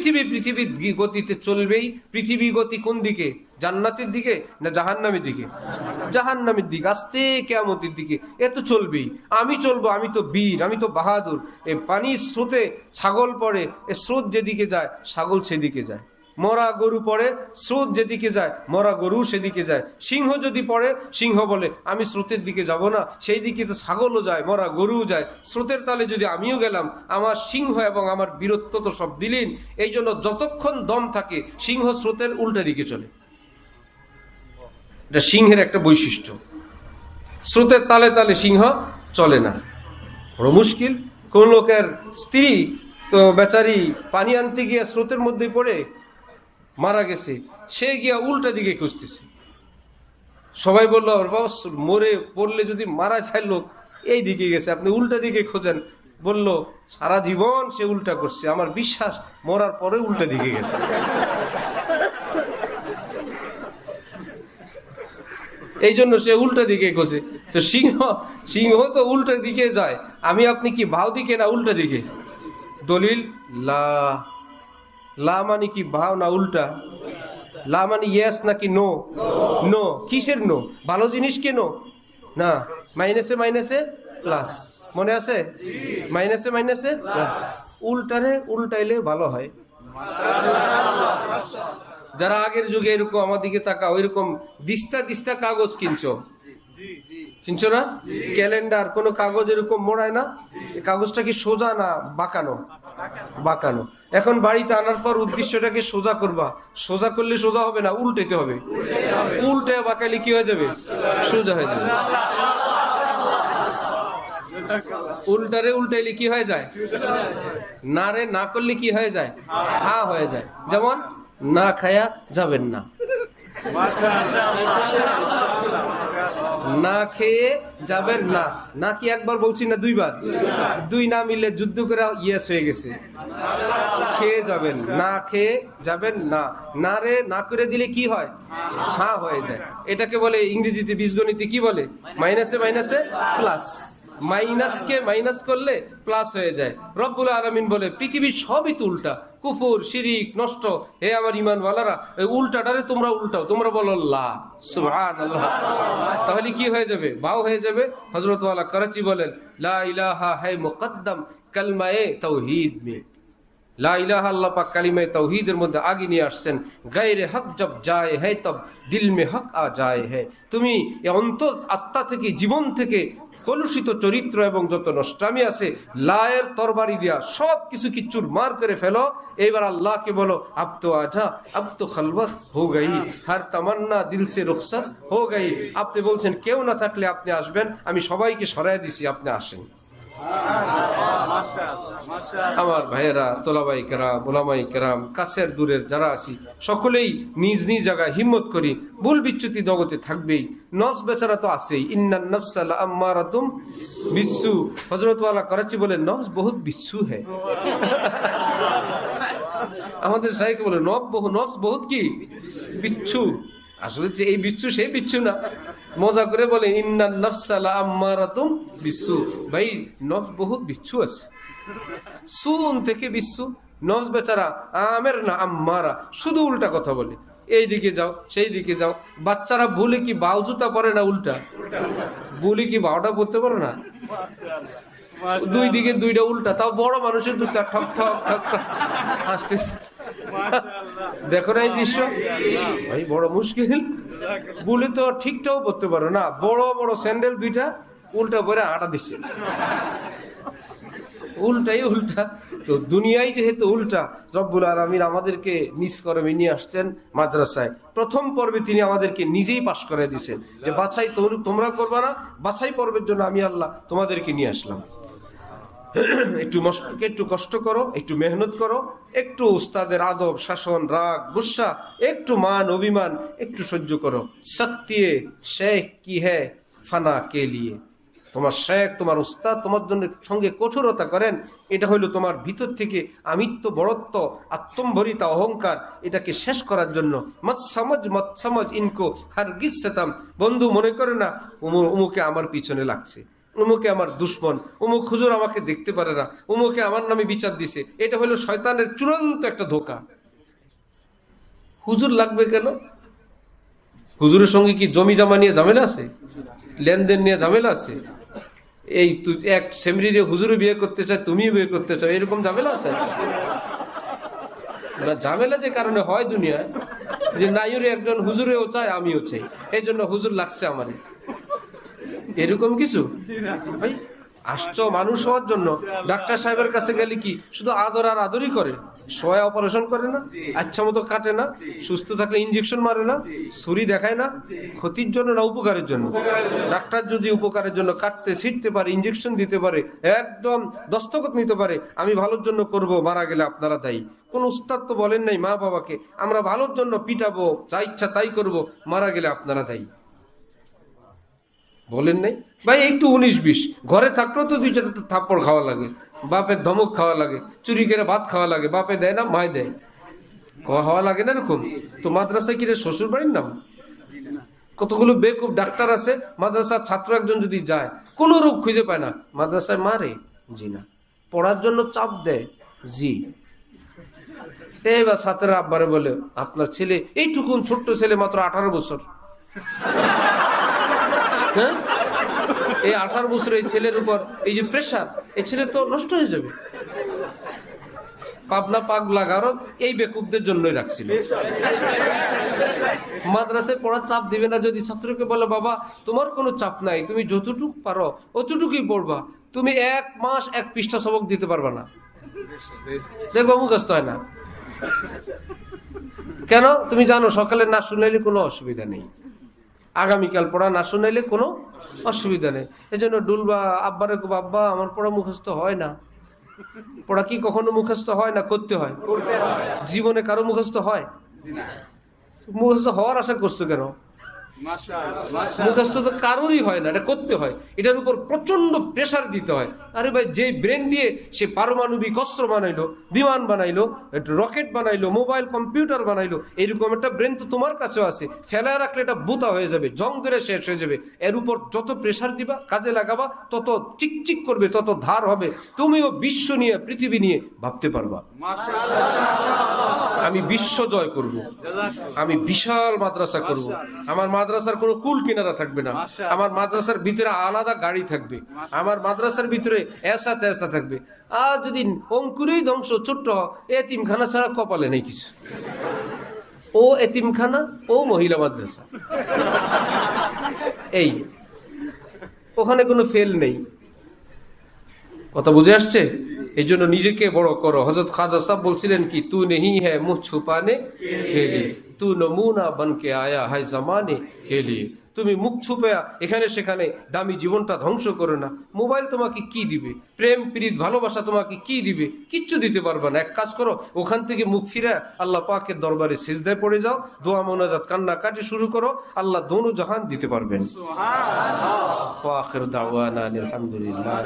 পৃথিবী পৃথিবীর গতিতে চলবেই। পৃথিবী গতি কোন দিকে? জান্নাতের দিকে না জাহান্নামের দিকে? জাহান্নামের দিকে। আস্তে কেমতির দিকে। এ তো চলবেই। আমি চলবো, আমি তো বীর, আমি তো বাহাদুর। এ পানির স্রোতে ছাগল পড়ে, এ স্রোত যেদিকে যায়, ছাগল সেদিকে যায়। মরা গরু পড়ে, স্রোত যেদিকে যায়, মরা গরু সেদিকে যায়। সিংহ যদি পড়ে, সিংহ বলে, আমি স্রোতের দিকে যাব না। সেই দিকে তো ছাগলও যায়, মরা গরুও যায়। স্রোতের তালে যদি আমিও গেলাম, আমার সিংহ এবং আমার বীরত্ব তো সব বিলীন। এই জন্য যতক্ষণ দম থাকে, সিংহ স্রোতের উল্টা দিকে চলে। এটা সিংহের একটা বৈশিষ্ট্য। স্রোতের তালে তালে সিংহ চলে না। বড় মুশকিল। কোন লোকের স্ত্রী তো বেচারি পানি আনতে গিয়ে স্রোতের মধ্যে পড়ে মারা গেছে, সে গিয়া উল্টা দিকে খুঁজতেছে। সবাই বলল "ওর বাবা, মরে পড়লে যদি মারা যায় লোক, এই দিকে গেছে, আপনি উল্টা দিকে খোঁজেন। বলল, সারা জীবন সে উল্টা করছে, আমার বিশ্বাস, মরার পরে উল্টা দিকে গেছে। এই জন্য সে উল্টা দিকে খোঁজে। তো সিংহ সিংহ তো উল্টা দিকে যায়, আমি আপনি কি ভাও দিকে না উল্টা দিকে? দলিল, লা লা মানে কি ভাও না উল্টা? লা মানে ইয়েস নাকি নো নো কিসের নো ভালো জিনিস কে নো না। মাইনাসে মাইনাসে প্লাস মনে আছে? মাইনাসে মাইনাসে প্লাস উল্টারে উল্টাইলে ভালো হয়। যারা আগের যুগে এরকম আমার দিকে তাকা ওইরকম দিস্তা দিস্তা কাগজ কিনছো? কিনছো না? ক্যালেন্ডার কোনো কাগজ এরকম মোড়ায় না? কাগজটা কি সোজা না বাঁকানো? বাঁকানো। এখন বাড়িতে আনার পর উদ্দেশ্যটাকে সোজা করবা। সোজা করলে সোজা হবে না উল্টেতে হবে। উল্টে বাঁকালে কি হয়ে যাবে? সোজা হয়ে যাবে। উল্টারে উল্টাইলে কি হয়ে যায়? না রে না করলে কি হয়ে যায়? হা হয়ে যায়। যেমন না খায়া যাবেন না। না খেয়ে যাবেন না। না কি একবার বলছি না দুইবার? দুই না মিলে যুদ্ধ করে ইয়েস হয়ে গেছে। খেয়ে যাবেন, না খেয়ে যাবেন না। না রে, না করে দিলে কি হয়? হ্যাঁ হয়ে যায়। এটাকে বলে ইংরেজিতে বীজগণিতে কি বলে? মাইনাসে মাইনাসে প্লাস। মাইনাসকে মাইনাস করলে প্লাস হয়ে যায়। রব্বুল আলমিন বলে, পৃথিবীর সবই তো উল্টা। কুফুর, শিরিক, নষ্ট। হে আমার ইমানওয়ালারা এই উল্টাটারে তোমরা উল্টাও। তোমরা বলো সুবহানাল্লাহ। তাহলে কি হয়ে যাবে? বাও হয়ে যাবে। হজরতওয়ালা করাচি বলেন, লা ইলাহা হে মুকদ্দম কালমায়ে তৌহিদ মে। লা ইলাহা আল্লাহ পাক কালিমে তাওহীদের মধ্যে আগে নিয়ে আসছেন, গায়রে হক জব যায় হে তব দিল মে হক আ যায় হে। তুমি এই অন্তর আত্মা থেকে, জীবন থেকে কলুষিত চরিত্র এবং যত নষ্টামি আছে, লায়ের তরবারি দিয়া সব কিছু কিচ্ছুর মার করে ফেলো? এইবার আল্লাহকে বলো আব তো আজা আব তো খলবত হো গাই হার তামান্না, দিল সে রুখসত, হো গাই আপনি বলছেন, কেউ না থাকলে আপনি আসবেন, আমি সবাইকে সরাই দিছি, আপনি আসেন। আমার ভাইয়েরা তোলাবাই কেরাম ওলামাই কেরাম কাছের দূরের যারা আছি, সকলেই নিজ নিজ জায়গায় হিম্মত করি, ভুল বিচ্যুতি জগতে থাকবেই। নফস বেচারা তো আছেই। ইন্নান নফসাল আম্মারাতুম বিচ্ছু হজরতওয়ালা করাচি বলে, নফস বহুত বিচ্ছু হ্যাঁ আমাদের সাইকে বলে, নফ বহু, নফস বহুত কি? বিচ্ছু। আসলে যে এই বিচ্ছু, সেই বিচ্ছু না। মজা করে বলে ইন্নান নফসালা আম্মারাতুম বিচ্ছু ভাই, নফস বহুত বিচ্ছু আছে। সুন থেকে বিচ্ছু। নফস বেচারা, আমের না আম্মারা। শুধু উল্টা কথা বলে। এই দিকে যাও সেই দিকে যাও। বাচ্চারা ভুলে কি বাউ জুতা পরে না উল্টা? ভুলে কি বাউটা পরতে পারো না? দুই দিকে দুইটা উল্টা, তাও বড় মানুষের জুতা ঠক ঠক ঠক ঠক। হাসতেছে। দেখো না এই দৃশ্য ভাই, বড় মুশকিল। বলে তো ঠিকটাও পড়তে পারো না। বড় বড় স্যান্ডেল দুইটা, উল্টা করে আটা দিচ্ছে। উল্টাই উল্টা। তো দুনিয়ায় যেহেতু উল্টা, রব্বুল আলমিন আমাদেরকে নিজ করমে নিয়ে আসছেন মাদ্রাসায়। প্রথম পর্বে তিনি আমাদেরকে নিজেই পাশ করে দিয়েছেন। যে বাছাই তোমরা করবা না, বাছাই পর্বের জন্য আমি আল্লাহ তোমাদেরকে নিয়ে আসলাম। একটু মস্ত একটু কষ্ট করো, একটু মেহনত করো, একটু উস্তাদের আদব, শাসন, রাগ, গুসা, একটু মান, অভিমান, একটু সহ্য করো। সত্যিয়ে শেখ কি হ্যাঁ ফানা কে লিয়ে? তোমার শেখ, তোমার উস্তাদ তোমার জন্য সঙ্গে কঠোরতা করেন। এটা হইল তোমার ভিতর থেকে আমিত্ব বড়ত্ব আত্মম্ভরিতা, অহংকার, এটাকে শেষ করার জন্য। মত সমজ মত সমজ, ইনকো হার গিসাম বন্ধু মনে করে না, উমু- উমুকে আমার পিছনে লাগছে। উমুকে আমার দুশ্মন, উমুক হুজুর আমাকে দেখতে পারে না, উমুকে আমার নামে বিচার দিছে। এটা হলো শয়তানের চূড়ান্ত একটা ধোকা। হুজুর লাগবে কেন? হুজুরের সঙ্গে কি জমি জমা নিয়ে ঝামেলা আছে? লেনদেন নিয়ে ঝামেলা আছে? এই এক সেমরিরে হুজুরে বিয়ে করতে চায় তুমি বিয়ে করতে চাও, এরকম ঝামেলা আছে? ঝামেলা যে কারণে হয় দুনিয়ায়, যে নাইরে একজন হুজুরেও চায়, আমিও চাই। এই জন্য হুজুর লাগছে আমারে। এরকম কিছু? ভাই আসছো মানুষ হওয়ার জন্য। ডাক্তার সাহেবের কাছে গেলে কি শুধু আদর আর আদরই করে? সোয়া অপারেশন করে না? আচ্ছা মতো কাটে না? সুস্থ থাকলে ইঞ্জেকশন মারে না? ছুরি দেখায় না? ক্ষতির জন্য না উপকারের জন্য? ডাক্তার যদি উপকারের জন্য কাটতে ছিটতে পারে ইঞ্জেকশন দিতে পারে একদম দস্তখত নিতে পারে আমি ভালোর জন্য করব মারা গেলে আপনারা দায়ী। কোন উস্তাদ তো বলেন নাই মা বাবাকে আমরা ভালোর জন্য পিটাবো যা ইচ্ছা তাই করব মারা গেলে আপনারা দায়ী। বলেন নাই? ভাই, একটু উনিশ বিশ। ঘরে থাকলেও তো দুই চারটা থাপ্পড় খাওয়া লাগে। বাপের ধমক খাওয়া লাগে, চুরি করে ভাত খাওয়া লাগে, বাপে দেয় না, মায় দেয়। খাওয়া লাগে না এরকম? তো মাদ্রাসায় কি রে শ্বশুর বাড়ির নাম? কতগুলো বেকুব ডাক্তার আছে, মাদ্রাসার ছাত্র একজন যদি যায়, কোনো রোগ খুঁজে পায় না। মাদ্রাসায় মারে জি না। পড়ার জন্য চাপ দেয়? জি। এবার ছাত্রের আব্বারে বলে, আপনার ছেলে, এইটুকুন ছোট্ট ছেলে মাত্র আঠারো বছর। হ্যাঁ? এই আঠারো বছর এই ছেলের উপর এই যে প্রেশার এই ছেলে তো নষ্ট হয়ে যাবে। পাবনা পাক লাগারও এই বেকুবদের জন্যই রাখছিল। মাদ্রাসায় পড়ার চাপ দিবে না যদি ছাত্রকে বলে, বাবা, তোমার কোনো চাপ নাই, তুমি যতটুক পারো, অতটুকুই পড়বা। তুমি এক মাস এক পৃষ্ঠা সবক দিতে পারবা না। দেখব মুখস্থ হয় না। কেন? তুমি জানো, সকালে না শুনাইলে কোনো অসুবিধা নেই। আগামীকাল পড়া না শুনাইলে কোনো অসুবিধা নেই। এই জন্য ডুলবা আব্বারে খুব আব্বা আমার পড়া মুখস্থ হয় না। পড়া কি কখনো মুখস্থ হয় না? করতে হয়। জীবনে কারও মুখস্থ হয়? মুখস্থ হওয়ার আশা করছ কেন? মুখস্থ তো কারোরই হয় না, এটা করতে হয়। এটার উপর প্রচণ্ড প্রেসার দিতে হয়। আরে ভাই, যে ব্রেন দিয়ে সে পারমাণবিক অস্ত্র বানাইলো, বিমান বানাইলো রকেট বানাইলো মোবাইল কম্পিউটার বানাইলো, এরকম একটা ব্রেন তো তোমার কাছেও আছে। ফেলায় রাখলে এটা বুতা হয়ে যাবে, জং ধরে শেষ হয়ে যাবে। এর উপর যত প্রেশার দিবা, কাজে লাগাবা, তত চিকচিক করবে, তত ধার হবে। তুমিও বিশ্ব নিয়ে, পৃথিবী নিয়ে ভাবতে পারবা। আমি বিশ্ব জয় করব। আমি বিশাল মাদ্রাসা করব। আমার মাদ্রাসার কোনো কুল কিনারা থাকবে না। আমার মাদ্রাসার ভিতরে আলাদা গাড়ি থাকবে। আমার মাদ্রাসার ভিতরে এসা তেসা থাকবে। আর যদি অঙ্কুরেই ধ্বংস ছোট্ট এ এতিমখানা ছাড়া কপালে নেই কিছু। ও এতিমখানা ও মহিলা মাদ্রাসা। এই ওখানে কোনো ফেল নেই। কথা বুঝে আসছে? এই জন্য নিজেকে বড় করো। হজরত খাজা সাহ বলছিলেন কি তু নেহি হ্যাঁ মুখ ছুপানে খেলি। তু নমুনা বনকে আয়া হাই জামানে খেলি। তুমি মুখ ছুপে এখানে সেখানে দামি জীবনটা ধ্বংস করো না। মোবাইল তোমাকে কি দিবে? প্রেম প্রীত ভালোবাসা তোমাকে কি দিবে? কিচ্ছু দিতে পারবে না। এক কাজ করো ওখান থেকে মুখ ফিরে আল্লাহ পাকের দরবারে সিজদায় পড়ে যাও দোয়া মোনাজাত কান্না কাটি শুরু করো আল্লাহ দোনো জাহান দিতে পারবেন। আলহামদুলিল্লাহ